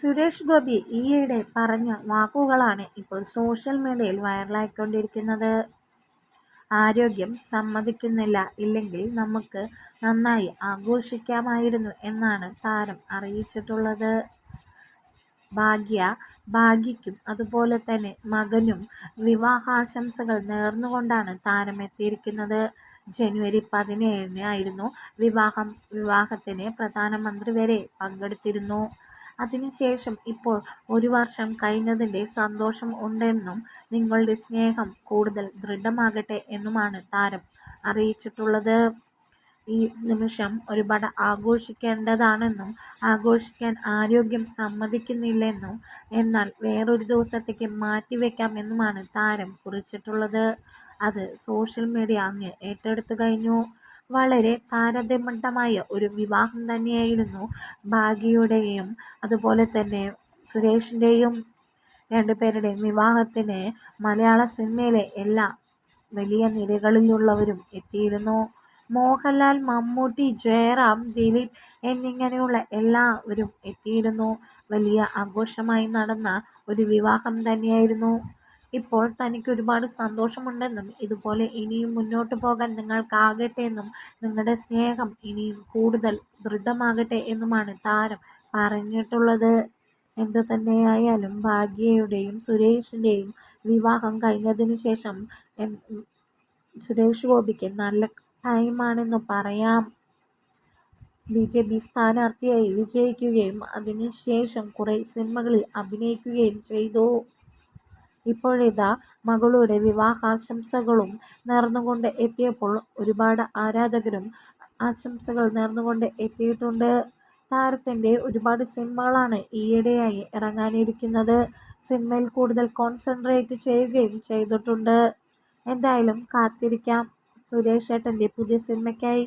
സുരേഷ് ഗോപി ഈയിടെ പറഞ്ഞ വാക്കുകളാണ് ഇപ്പോൾ സോഷ്യൽ മീഡിയയിൽ വൈറലായിക്കൊണ്ടിരിക്കുന്നത്. ആരോഗ്യം സമ്മതിക്കുന്നില്ല, ഇല്ലെങ്കിൽ നമുക്ക് നന്നായി ആഘോഷിക്കാമായിരുന്നു എന്നാണ് താരം അറിയിച്ചിട്ടുള്ളത്. ഭാഗ്യ, ഭാഗ്യയ്ക്കും അതുപോലെ തന്നെ മകനും വിവാഹാശംസകൾ നേർന്നുകൊണ്ടാണ് താരം എത്തിയിരിക്കുന്നത്. ജനുവരി പതിനേഴിന് ആയിരുന്നു വിവാഹം. വിവാഹത്തിന് പ്രധാനമന്ത്രി വരെ പങ്കെടുത്തിരുന്നു. അതിനുശേഷം ഇപ്പോൾ ഒരു വർഷം കഴിഞ്ഞതിന്റെ സന്തോഷം ഉണ്ടെന്നും നിങ്ങളുടെ സ്നേഹം കൂടുതൽ ദൃഢമാകട്ടെ എന്നുമാണ് താരം അറിയിച്ചിട്ടുള്ളത്. ഈ നിമിഷം ഒരുപാട് ആഘോഷിക്കേണ്ടതാണെന്നും ആഘോഷിക്കാൻ ആരോഗ്യം സമ്മതിക്കുന്നില്ലെന്നും എന്നാൽ വേറൊരു ദിവസത്തേക്ക് മാറ്റിവെക്കാം എന്നുമാണ് താരം കുറിച്ചിട്ടുള്ളത്. അത് സോഷ്യൽ മീഡിയ അങ്ങ് ഏറ്റെടുത്തു കഴിഞ്ഞു. വളരെ താരതമ്യമായ ഒരു വിവാഹം തന്നെയായിരുന്നു ഭാഗ്യയുടെയും അതുപോലെ തന്നെ സുരേഷിന്റെയും. രണ്ടുപേരുടെയും വിവാഹത്തിന് മലയാള സിനിമയിലെ എല്ലാ വലിയ നിരകളിലുള്ളവരും എത്തിയിരുന്നു. മോഹൻലാൽ, മമ്മൂട്ടി, ജയറാം, ദിലീപ് എന്നിങ്ങനെയുള്ള എല്ലാവരും എത്തിയിരുന്നു. വലിയ ആഘോഷമായി നടന്ന ഒരു വിവാഹം തന്നെയായിരുന്നു. ഇപ്പോൾ തനിക്ക് ഒരുപാട് സന്തോഷമുണ്ടെന്നും ഇതുപോലെ ഇനിയും മുന്നോട്ട് പോകാൻ നിങ്ങൾക്കാകട്ടെ എന്നും നിങ്ങളുടെ സ്നേഹം ഇനിയും കൂടുതൽ ദൃഢമാകട്ടെ എന്നുമാണ് താരം പറഞ്ഞിട്ടുള്ളത്. എന്തുതന്നെയായാലും ഭാഗ്യയുടെയും സുരേഷിന്റെയും വിവാഹം കഴിഞ്ഞതിന് ശേഷം സുരേഷ് ഗോപിക്ക് നല്ല ടൈമാണെന്ന് പറയാം. ബി ജെ പി സ്ഥാനാർത്ഥിയായി വിജയിക്കുകയും അതിനുശേഷം കുറേ സിനിമകളിൽ അഭിനയിക്കുകയും ചെയ്തു. ഇപ്പോഴിതാ മകളുടെ വിവാഹാശംസകളും നേർന്നുകൊണ്ട് എത്തിയപ്പോൾ ഒരുപാട് ആരാധകരും ആശംസകൾ നേർന്നുകൊണ്ട് എത്തിയിട്ടുണ്ട്. താരത്തിന്റെ ഒരുപാട് സിനിമകളാണ് ഈയിടെയായി ഇറങ്ങാനിരിക്കുന്നത്. സിനിമയിൽ കൂടുതൽ കോൺസെൻട്രേറ്റ് ചെയ്യുകയും ചെയ്തിട്ടുണ്ട്. എന്തായാലും കാത്തിരിക്കാം സുരേഷ് ഏട്ടന്റെ പുതിയ സിനിമയ്ക്കായി.